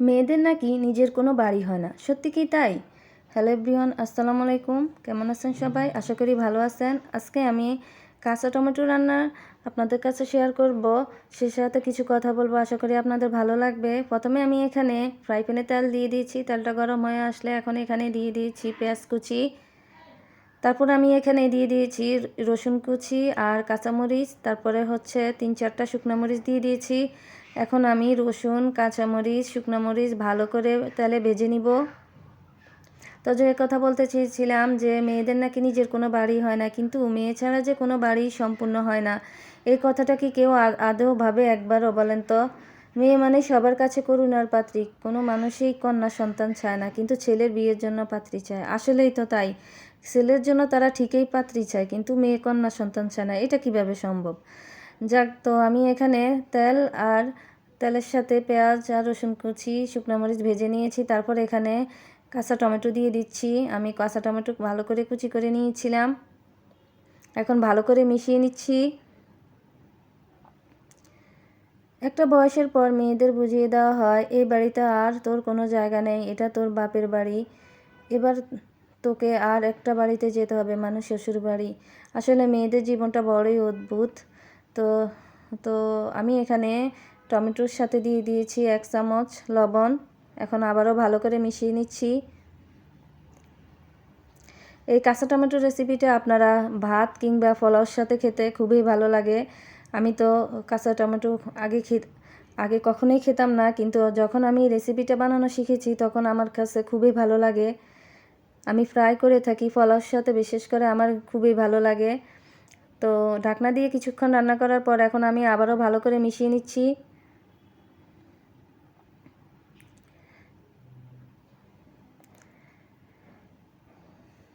মেয়েদের নাকি নিজের কোনো বাড়ি হয় না। সত্যি কি তাই? হ্যালো এভরিওয়ান, আসসালামু আলাইকুম। কেমন আছেন সবাই? আশা করি ভালো আছেন। আজকে আমি কাঁচা টমেটো রান্না আপনাদের কাছে শেয়ার করব। সে সাথে কিছু কথা বলব, আশা করি আপনাদের ভালো লাগবে। প্রথমে আমি এখানে ফ্রাই প্যানে তেল দিয়ে দিয়েছি। তেলটা গরম হয়ে আসলে এখন এখানে দিয়ে দিয়েছি পেঁয়াজ কুচি। তারপর আমি এখানে দিয়ে দিয়েছি রসুন কুচি আর কাঁচামরিচ। তারপরে হচ্ছে তিন চারটা শুকনো মরিচ দিয়ে দিয়েছি। এখন আমি রসুন, কাঁচামরিচ, শুকনো মরিচ ভালো করে তেলে ভেজে নিব। তো যে কথা বলতে চেয়েছিলাম যে মেয়েদের নাকি নিজের কোনো বাড়ি হয় না, কিন্তু মেয়ে ছাড়া যে কোনো বাড়ি সম্পূর্ণ হয় না। এই কথাটা কি কেউ আদৌ ভাবে একবারও বলেন তো? মেয়ে মানে সবার কাছে করুণার পাত্রী, কোনো মানুষই কন্যা সন্তান চায় না, কিন্তু ছেলের বিয়ের জন্য পাত্রী চায়। আসলেই তো তাই, ছেলের জন্য তারা ঠিকই পাত্রী চায়, কিন্তু মেয়ে কন্যা সন্তান চায় না, এটা কীভাবে সম্ভব? যাক, তো আমি এখানে তেল আর তেলের সাথে পেঁয়াজ আর রসুন কুচি, শুকনো মরিচ ভেজে নিয়েছি। তারপর এখানে কাঁচা টমেটো দিয়ে দিচ্ছি। আমি কাঁচা টমেটো ভালো করে কুচি করে নিয়েছিলাম। এখন ভালো করে মিশিয়ে নিচ্ছি। একটা বয়সের পর মেয়েদের বুঝিয়ে দেওয়া হয়, এই বাড়িতে আর তোর কোনো জায়গা নেই, এটা তোর বাপের বাড়ি। এবার তোকে আর একটা বাড়িতে যেতে হবে, মানুষ শ্বশুর বাড়ি আসলে মেয়েদের জীবনটা বড়ই অদ্ভুত। তো তো আমি এখানে টমেটোর সাথে দিয়ে দিয়েছি এক চামচ লবণ। এখন আবারও ভালো করে মিশিয়ে নিচ্ছি। এই কাঁচা টমেটোর রেসিপিটা আপনারা ভাত কিংবা ফলাওর সাথে খেতে খুবই ভালো লাগে। আমি তো কাঁচা টমেটো আগে খে, আগে কখনোই খেতাম না, কিন্তু যখন আমি রেসিপিটা বানানো শিখেছি, তখন আমার কাছে খুবই ভালো লাগে। আমি ফ্রাই করে থাকি ফলাওর সাথে, বিশেষ করে আমার খুবই ভালো লাগে। তো ঢাকনা দিয়ে কিছুক্ষণ রান্না করার পর এখন আমি আবারও ভালো করে মিশিয়ে নিচ্ছি।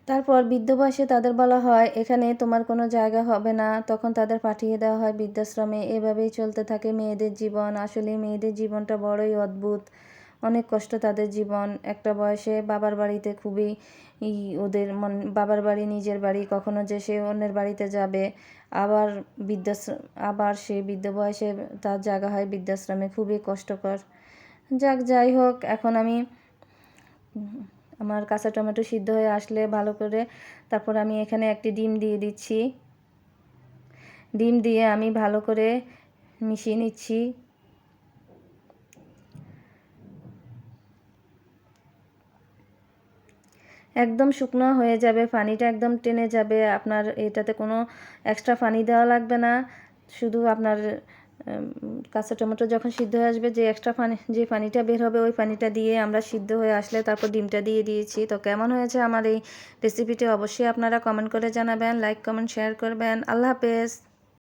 তারপর বৃদ্ধ বয়সে তাদের বলা হয়, এখানে তোমার কোনো জায়গা হবে না। তখন তাদের পাঠিয়ে দেওয়া হয় বৃদ্ধাশ্রমে। এভাবেই চলতে থাকে মেয়েদের জীবন। আসলে মেয়েদের জীবনটা বড়ই অদ্ভুত। অনেক কষ্ট তাদের জীবন। একটা বয়সে বাবার বাড়িতে খুবই ওদের মন, বাবার বাড়ি, নিজের বাড়ি, কখনো যে সে অন্যের বাড়িতে যাবে, আবার বৃদ্ধাশ্রম আবার সে বৃদ্ধ বয়সে তার জায়গা হয় বৃদ্ধাশ্রমে, খুবই কষ্টকর। যাক, যাই হোক, এখন আমি আমার কাঁচা টমেটো সিদ্ধ হয়ে আসলে ভালো করে তারপর আমি এখানে একটি ডিম দিয়ে দিচ্ছি। ডিম দিয়ে আমি ভালো করে মিশিয়ে নিচ্ছি। একদম শুকনো হয়ে যাবে, পানিটা একদম টেনে যাবে, আপনার এটাতে কোনো এক্সট্রা পানি দেওয়া লাগবে না। শুধু আপনার কাঁচা টমেটো যখন সিদ্ধ হয়ে আসবে, যে এক্সট্রা পানি, যে পানিটা বের হবে, ওই পানিটা দিয়ে আমরা সিদ্ধ হয়ে আসলে তারপর ডিমটা দিয়ে দিয়েছি। তো কেমন হয়েছে আমার এই রেসিপিটি অবশ্যই আপনারা কমেন্ট করে জানাবেন লাইক কমেন্ট শেয়ার করবেন। আল্লাহ হাফেজ।